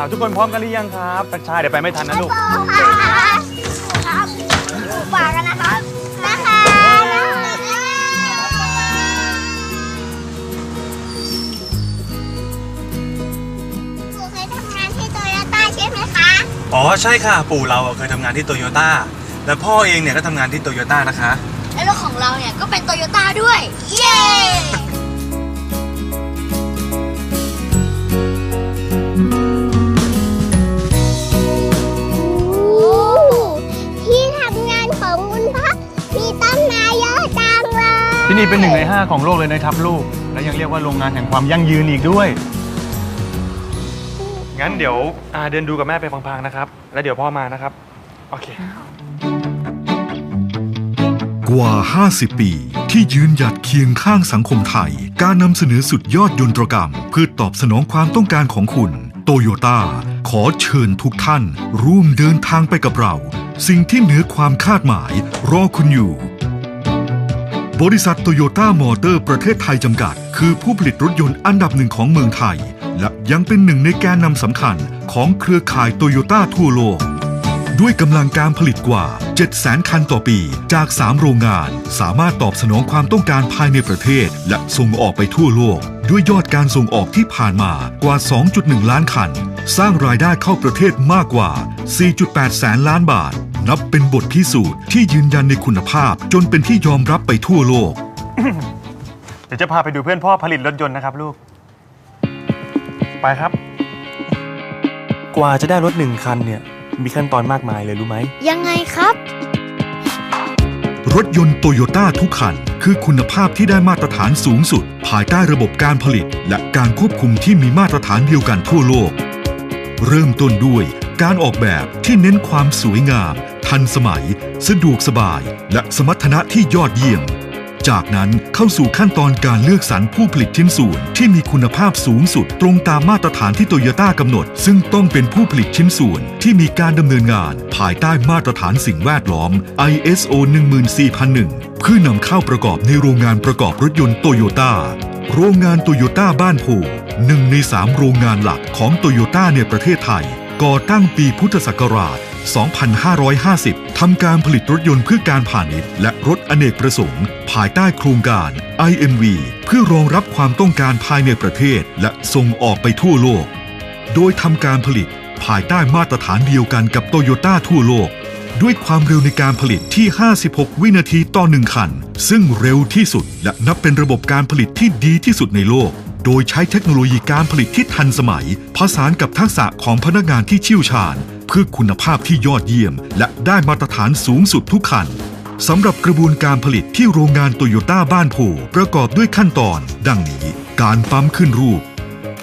อ่าทุกคนพร้อมกันหรือยังครับทักชายเดี๋ยวไปไม่ทันนะลูก ครับฝากกันนะครับ นะคะครูเคยทำงานที่โตโยต้าใช่ไหมคะ อ๋อใช่ค่ะ ปู่เราเคยทำงานที่โตโยต้าและพ่อเองเนี่ยก็ทำงานที่โตโยต้านะคะ และรถของเราเนี่ยก็เป็นโตโยต้าด้วย เย้ นี่เป็นหนึ่งในห้าของโลกเลยนะครับลูก และยังเรียกว่าโรงงานแห่งความยั่งยืนอีกด้วย งั้นเดี๋ยวอาเดินดูกับแม่ไปพังๆนะครับ แล้วเดี๋ยวพ่อมานะครับ โอเค กว่า 50 ปี ที่ยืนหยัดเคียงข้างสังคมไทย การนำเสนอสุดยอดยนตรกรรม เพื่อตอบสนองความต้องการของคุณ โตโยต้าขอเชิญทุกท่าน ร่วมเดินทางไปกับเรา สิ่งที่เหนือความคาดหมาย รอคุณอยู่ บริษัทโตโยต้ามอเตอร์ประเทศไทยจำกัด คือผู้ผลิตรถยนต์อันดับหนึ่งของเมืองไทย และยังเป็นหนึ่งในแกนนำสำคัญของเครือข่ายโตโยต้าทั่วโลก ด้วยกำลังการผลิตกว่า 700,000 คันต่อปี จาก 3 โรงงาน สามารถตอบสนองความต้องการภายในประเทศ และส่งออกไปทั่วโลก ด้วยยอดการส่งออกที่ผ่านมากว่า 2.1 ล้านคัน สร้างรายได้เข้าประเทศมากกว่า 4.8 แสนล้านบาท นับเป็นบทพิสูจน์ที่ยืนยันในคุณภาพ จนเป็นที่ยอมรับไปทั่วโลก เดี๋ยวจะพาไปดูเพื่อนพ่อผลิตรถยนต์นะครับลูก ไปครับ กว่าจะได้รถหนึ่งคันเนี่ย มีขั้นตอนมากมายเลยรู้ไหม ยังไงครับ รถยนต์โตโยต้าทุกคัน คือคุณภาพที่ได้มาตรฐานสูงสุด ภายใต้ระบบการผลิต และการควบคุมที่มีมาตรฐานเดียวกันทั่วโลก เริ่มต้นด้วยการออกแบบที่เน้นความสวยงาม ทันสมัย สะดวกสบาย และสมรรถนะที่ยอดเยี่ยม จากนั้นเข้าสู่ขั้นตอนการเลือกสรรผู้ผลิตชิ้นส่วนที่มีคุณภาพสูงสุด ตรงตามมาตรฐานที่โตโยต้ากำหนด ซึ่งต้องเป็นผู้ผลิตชิ้นส่วนที่มีการดำเนินงาน ภายใต้มาตรฐานสิ่งแวดล้อม ISO 14001 เพื่อนำเข้าประกอบในโรงงานประกอบรถยนต์โตโยต้าโรงงานโตโยต้าบ้านโพหนึ่งในสามโรงงานหลักของโตโยต้าในประเทศไทย ก่อตั้งปีพุทธศักราช 2550 ทำการผลิตรถยนต์เพื่อการพาณิชย์ และรถอเนกประสงค์ ภายใต้โครงการ IMV เพื่อรองรับความต้องการภายในประเทศ และส่งออกไปทั่วโลก โดยทำการผลิตภายใต้มาตรฐานเดียวกันกับโตโยต้าทั่วโลก ด้วยความเร็วในการผลิตที่ 56 วินาทีต่อหนึ่งคัน ซึ่งเร็วที่สุดและนับเป็นระบบการผลิตที่ดีที่สุดในโลก โดยใช้เทคโนโลยีการผลิตที่ทันสมัย ผสานกับทักษะของพนักงานที่เชี่ยวชาญ เพื่อคุณภาพที่ยอดเยี่ยม และได้มาตรฐานสูงสุดทุกคันสำหรับกระบวนการผลิตที่โรงงานโตโยต้าบ้านโพประกอบด้วยขั้นตอน ดังนี้ การปั๊มขึ้นรูป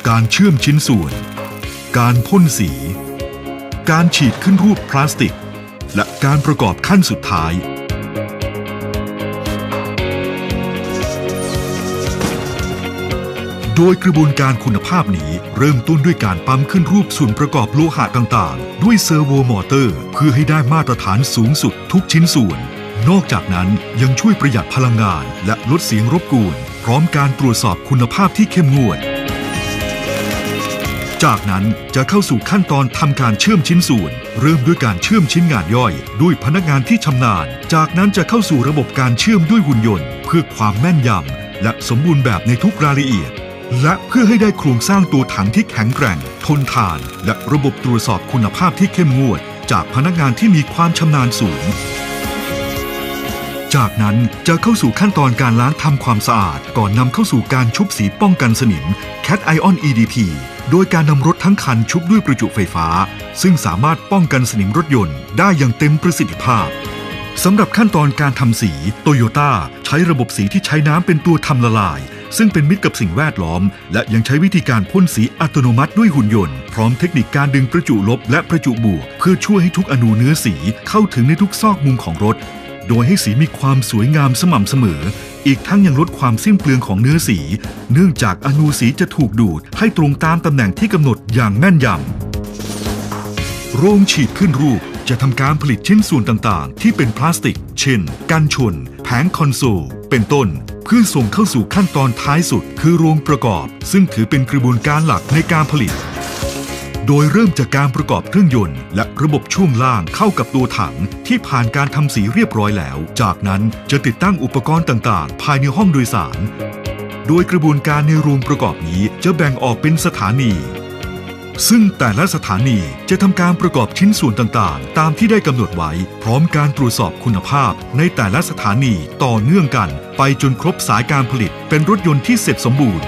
การเชื่อมชิ้นส่วน การพ่นสี การฉีดขึ้นรูปพลาสติก และการประกอบขั้นสุดท้าย โดยกระบวนการคุณภาพนี้เริ่มต้นด้วยการปั๊มขึ้นรูปส่วนประกอบโลหะต่างๆ ด้วยเซอร์โวมอเตอร์ เพื่อให้ได้มาตรฐานสูงสุดทุกชิ้นส่วน นอกจากนั้นยังช่วยประหยัดพลังงาน และลดเสียงรบกวน พร้อมการตรวจสอบคุณภาพที่เข้มงวด จากนั้นจะเข้าสู่ขั้นตอนทำการเชื่อมชิ้นส่วน เริ่มด้วยการเชื่อมชิ้นงานย่อย ด้วยพนักงานที่ชำนาญ จากนั้นจะเข้าสู่ระบบการเชื่อมด้วยหุ่นยนต์ เพื่อความแม่นยำและสมบูรณ์แบบในทุกรายละเอียด และเพื่อให้ได้โครงสร้างตัวถังที่แข็งแกร่ง ทนทาน และระบบตรวจสอบคุณภาพที่เข้มงวด จากพนักงานที่มีความชำนาญสูง จากนั้นจะเข้าสู่ขั้นตอนการล้างทำความสะอาด ก่อนนำเข้าสู่การชุบสีป้องกันสนิม Cat Ion EDP โดยการนำรถทั้งคันชุบด้วยประจุไฟฟ้า ซึ่งสามารถป้องกันสนิมรถยนต์ ได้อย่างเต็มประสิทธิภาพสำหรับขั้นตอนการทำสีโตโยต้าใช้ระบบสีที่ใช้น้ำเป็นตัวทำละลาย ซึ่งเป็นมิตรกับสิ่งแวดล้อม และยังใช้วิธีการพ่นสีอัตโนมัติด้วยหุ่นยนต์ พร้อมเทคนิคการดึงประจุลบและประจุบวก เพื่อช่วยให้ทุกอนูเนื้อสีเข้าถึงในทุกซอกมุมของรถ โดยให้สีมีความสวยงามสม่ำเสมอ อีกทั้งยังลดความสิ้นเปลืองของเนื้อสี เนื่องจากอนูสีจะถูกดูดให้ตรงตามตำแหน่งที่กำหนดอย่างแม่นยำโรงฉีดขึ้นรูปจะทำการผลิตชิ้นส่วนต่าง ๆ ที่เป็นพลาสติก เช่น กันชน แผงคอนโซล เป็นต้น เพื่อส่งเข้าสู่ขั้นตอนท้ายสุดคือโรงประกอบ ซึ่งถือเป็นกระบวนการหลักในการผลิต โดยเริ่มจากการประกอบเครื่องยนต์ และระบบช่วงล่างเข้ากับตัวถังที่ผ่านการทำสีเรียบร้อยแล้ว จากนั้นจะติดตั้งอุปกรณ์ต่างๆ ภายในห้องโดยสาร โดยกระบวนการในโรงประกอบนี้จะแบ่งออกเป็นสถานี ซึ่งแต่ละสถานีจะทำการประกอบชิ้นส่วนต่างๆ ตามที่ได้กำหนดไว้ พร้อมการตรวจสอบคุณภาพ ในแต่ละสถานีต่อเนื่องกัน ไปจนครบสายการผลิต เป็นรถยนต์ที่เสร็จสมบูรณ์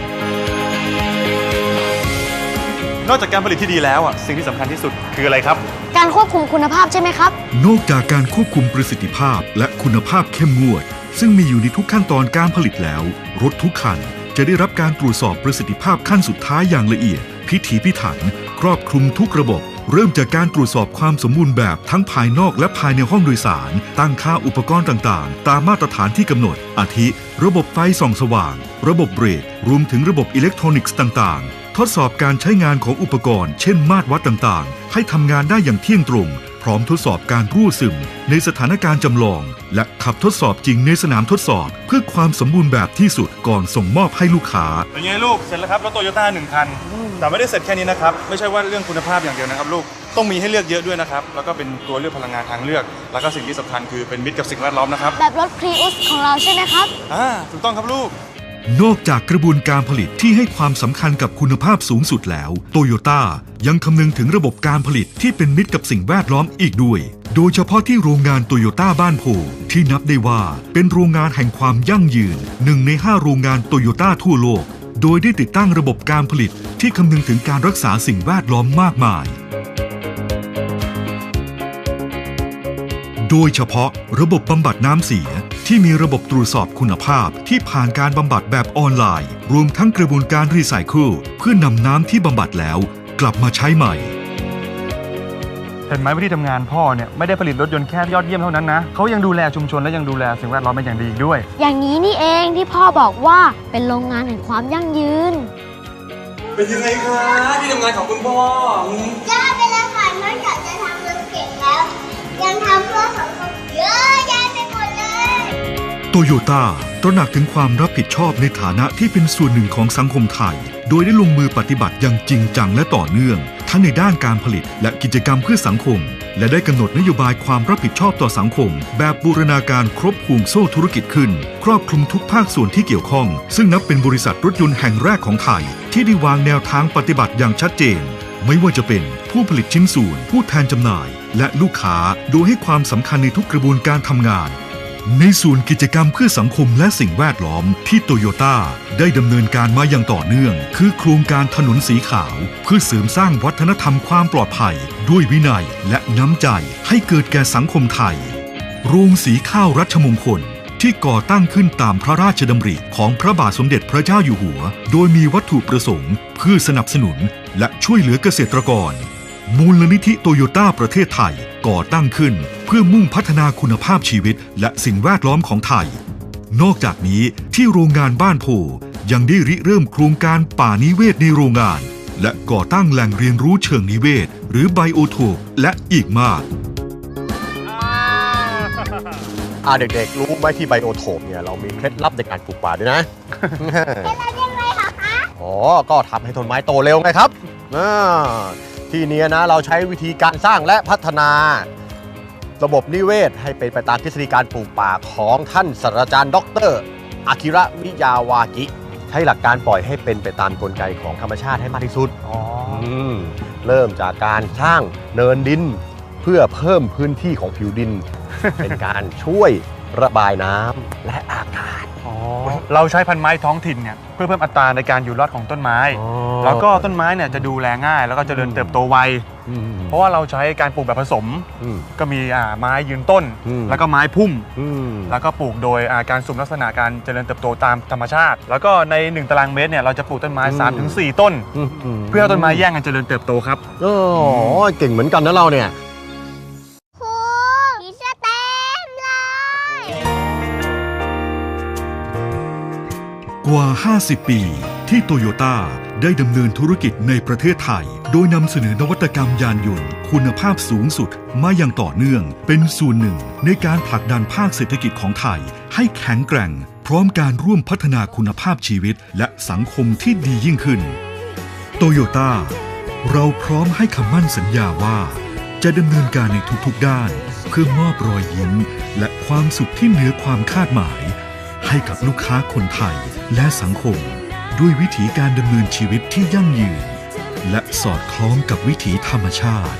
นอกจากการผลิตที่ดีแล้วอะสิ่งที่สำคัญที่สุดคืออะไรครับ การควบคุมคุณภาพใช่ไหมครับ นอกจากการควบคุมประสิทธิภาพและคุณภาพเข้มงวด ซึ่งมีอยู่ในทุกขั้นตอนการผลิตแล้ว รถทุกคันจะได้รับการตรวจสอบประสิทธิภาพขั้นสุดท้ายอย่างละเอียด พิถีพิถัน ครอบคลุมทุกระบบ เริ่มจากการตรวจสอบความสมบูรณ์แบบทั้งภายนอกและภายในห้องโดยสาร ตั้งค่าอุปกรณ์ต่างๆ ตามมาตรฐานที่กำหนด อาทิ ระบบไฟส่องสว่าง ระบบเบรก รวมถึงระบบอิเล็กทรอนิกส์ต่างๆ ทดสอบการใช้งานของอุปกรณ์ เช่นมาตรวัดต่างๆ ให้ทำงานได้อย่างเที่ยงตรง พร้อมทดสอบการรั่วซึมในสถานการณ์จำลอง และขับทดสอบจริงในสนามทดสอบ เพื่อความสมบูรณ์แบบที่สุดก่อนส่งมอบให้ลูกค้า เป็นไงลูก เสร็จแล้วครับรถโตโยต้าหนึ่งคัน แต่ไม่ได้เสร็จแค่นี้นะครับ ไม่ใช่ว่าเรื่องคุณภาพอย่างเดียวนะครับลูก ต้องมีให้เลือกเยอะด้วยนะครับ แล้วก็เป็นตัวเลือกพลังงานทางเลือก แล้วก็สิ่งที่สำคัญคือเป็นมิตรกับสิ่งแวดล้อมนะครับ แบบรถพรีอุสของเราใช่ไหมครับ อ่า ถูกต้องครับลูก นอกจากกระบวนการผลิตที่ให้ความสำคัญกับคุณภาพสูงสุดแล้ว โตโยต้ายังคำนึงถึงระบบการผลิตที่เป็นมิตรกับสิ่งแวดล้อมอีกด้วย โดยเฉพาะที่โรงงานโตโยต้าบ้านโพที่นับได้ว่าเป็นโรงงานแห่งความยั่งยืนหนึ่งในห้าโรงงานโตโยต้าทั่วโลก โดยได้ติดตั้งระบบการผลิตที่คำนึงถึงการรักษาสิ่งแวดล้อมมากมายโดยเฉพาะระบบบำบัดน้ำเสีย ที่มีระบบตรวจสอบคุณภาพที่ผ่านการบำบัดแบบออนไลน์ รวมทั้งกระบวนการรีไซเคิลเพื่อนำน้ำที่บำบัดแล้ว กลับมาใช้ใหม่ เห็นไหมว่าที่ทำงานพ่อเนี่ยไม่ได้ผลิตรถยนต์แค่ยอดเยี่ยมเท่านั้นนะเขายังดูแลชุมชนและยังดูแลสิ่งแวดล้อมเป็นอย่างดีอีกด้วย อย่างนี้นี่เองที่พ่อบอกว่าเป็นโรงงานแห่งความยั่งยืน เป็นยังไงคะที่ทำงานของคุณพ่อยอดไปเลยค่ะนอกจากจะทำรถเก่งแล้ว ยังทำเพื่อสังคมเยอะ โตโยต้าตระหนักถึงความรับผิดชอบในฐานะที่เป็นส่วนหนึ่งของสังคมไทย โดยได้ลงมือปฏิบัติอย่างจริงจังและต่อเนื่อง ทั้งในด้านการผลิตและกิจกรรมเพื่อสังคม และได้กำหนดนโยบายความรับผิดชอบต่อสังคม แบบบูรณาการครบห่วงโซ่ธุรกิจขึ้น ครอบคลุมทุกภาคส่วนที่เกี่ยวข้อง ซึ่งนับเป็นบริษัทรถยนต์แห่งแรกของไทย ที่ได้วางแนวทางปฏิบัติอย่างชัดเจน ไม่ว่าจะเป็นผู้ผลิตชิ้นส่วน ผู้แทนจำหน่าย และลูกค้าโดยให้ความสำคัญในทุกกระบวนการทำงาน ในส่วนกิจกรรมเพื่อสังคมและสิ่งแวดล้อมที่โตโยต้าได้ดำเนินการมาอย่างต่อเนื่อง คือโครงการถนนสีขาว เพื่อเสริมสร้างวัฒนธรรมความปลอดภัย ด้วยวินัยและน้ำใจให้เกิดแก่สังคมไทย โรงสีข้าวรัชมงคลที่ก่อตั้งขึ้นตามพระราชดำริของพระบาทสมเด็จพระเจ้าอยู่หัว โดยมีวัตถุประสงค์เพื่อสนับสนุนและช่วยเหลือเกษตรกร มูลนิธิโตโยต้าประเทศไทย ก่อตั้งขึ้นเพื่อมุ่งพัฒนาคุณภาพชีวิตและสิ่งแวดล้อมของไทย นอกจากนี้ที่โรงงานบ้านโพยังได้ริเริ่มโครงการป่านิเวศในโรงงาน และก่อตั้งแหล่งเรียนรู้เชิงนิเวศ หรือไบโอโทปและอีกมากอ่าเด็กๆ รู้ไหมที่ไบโอโทปเนี่ยเรามีเคล็ดลับในการปลูกป่าด้วยนะแล้วยังไงคะคะอ๋อก็ทำให้ต้นไม้โตเร็วไงครับอ่า ที่เนี้ยนะเราใช้วิธีการสร้างและพัฒนา ระบบนิเวศให้เป็นไปตามทฤษฎีการปลูกป่าของท่านศาสตราจารย์ ดรอากิระมิยาวากิใช้หลักการปล่อยให้เป็นไปตามกลไกของธรรมชาติให้มากที่สุดเริ่มจากการสร้างเนินดิน เพื่อเพิ่มพื้นที่ของผิวดิน เป็นการช่วยระบายน้ำและอากาศ เราใช้พันไม้ท้องถิ่นเนี่ยเพื่อเพิ่มอัตราในการอยู่รอดของต้นไม้แล้วก็ต้นไม้เนี่ยจะดูแลง่าย แล้วก็เจริญเติบโตไว อืม เพราะว่าเราใช้การปลูกแบบผสมอืมก็มีอ่าไม้ยืนต้น อืม แล้วก็ไม้พุ่ม อืม แล้วก็ปลูกโดยอ่าการสุ่มลักษณะการเจริญเติบโตตามธรรมชาติ แล้วก็ใน 1 ตารางเมตรเนี่ยเราจะปลูกต้นไม้3-4ถึง4ต้นมเพื่อให้ต้นไม้แย่งกันเจริญเติบโตครับ โอ้เก่งเหมือนกันนะเราเนี่ย กว่า 50 ปี ที่โตโยต้าได้ดำเนินธุรกิจในประเทศไทย โดยนำเสนอนวัตกรรมยานยนต์ คุณภาพสูงสุดมาอย่างต่อเนื่อง เป็นส่วนหนึ่ง ในการผลักดันภาคเศรษฐกิจของไทย ให้แข็งแกร่ง พร้อมการร่วมพัฒนาคุณภาพชีวิต และสังคมที่ดียิ่งขึ้นโตโยต้าเราพร้อมให้คำมั่นสัญญาว่า จะดำเนินการในทุกๆด้าน เพื่อมอบรอยยิ้ม และความสุขที่เหนือความคาดหมาย ให้กับลูกค้าคนไทยและสังคม ด้วยวิถีการดำเนินชีวิตที่ยั่งยืน และสอดคล้องกับวิถีธรรมชาติ